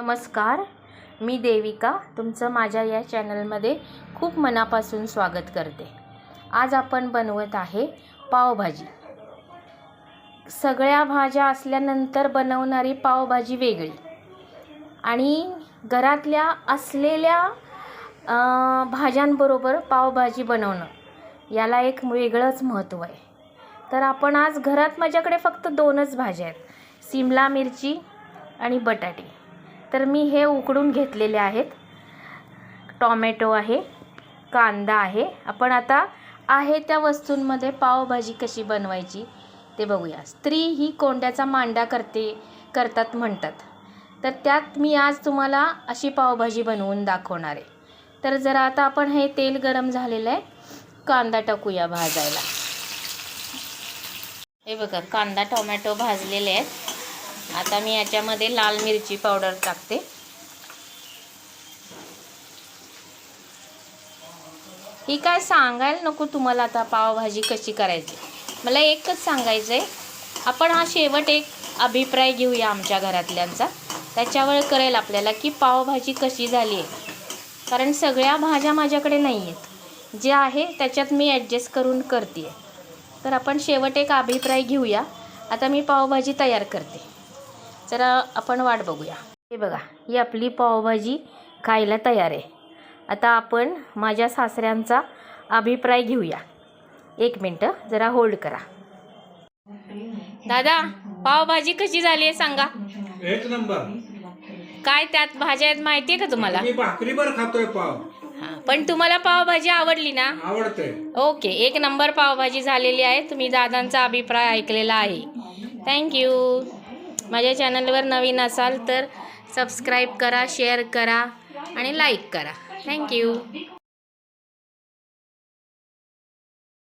नमस्कार मी देविका तुमचं माझ्या या चॅनलमध्ये खूप मनापासून स्वागत करते. आज आपण बनवत आहे पावभाजी. सगळ्या भाज्या असल्यानंतर बनवणारी पावभाजी वेगळी. आणि घरातल्या असलेल्या भाज्यांबरोबर पावभाजी बनवणं याला एक वेगळंच महत्त्व आहे. तर आपण आज घरात माझ्याकडे फक्त दोनच भाज्या आहेत. सिमला मिरची आणि बटाटे. तर मी हे उकडून घेतलेले आहेत. टॉमॅटो आहे कांदा आहे. आपण आता आहे त्या वस्तूंमध्ये पावभाजी कशी बनवायची ते बघूया. स्त्री ही कोंड्याचा मांडा करते करतात म्हणतात. तर त्यात मी आज तुम्हाला अशी पावभाजी बनवून दाखवणार आहे. तर जरा आता आपण हे तेल गरम झालेलं आहे. कांदा टाकूया भाजायला. हे बघा कांदा टोमॅटो भाजलेले आहेत. आता मी याच्यामध्ये लाल मिरची पावडर टाकते. ही काय सांगायला नको तुम्हाला आता पावभाजी कशी करायची? मला एकच सांगायचं आहे आपण हा शेवट एक अभिप्राय घेऊया आमच्या घरातल्यांचा. त्याच्यावर कळेल आपल्याला की पावभाजी कशी झाली आहे. कारण सगळ्या भाज्या माझ्याकडे नाही आहेत जे आहे त्याच्यात मी ॲडजस्ट करून करते तर आपण शेवट एक अभिप्राय घेऊया. आता मी पावभाजी तयार करते. जरा आपण वाट बघूया. हे बघा ही आपली पावभाजी खायला तयार आहे. आता आपण माझ्या सासऱ्यांचा अभिप्राय घेऊया. एक मिनटं जरा होल्ड करा. दादा पावभाजी कशी झाली आहे सांगा. एक नंबर. काय त्यात भाज्या आहेत माहिती आहे का तुम्हाला? मी भाकरीभर खातोय पाव. हां पण तुम्हाला पावभाजी आवडली ना? आवडते. ओके एक नंबर पावभाजी झालेली आहे. तुम्ही दादांचा अभिप्राय ऐकलेला आहे. थँक्यू माझ्या चॅनलवर नवीन असाल तर सबस्क्राईब करा शेअर करा आणि लाईक करा. थँक्यू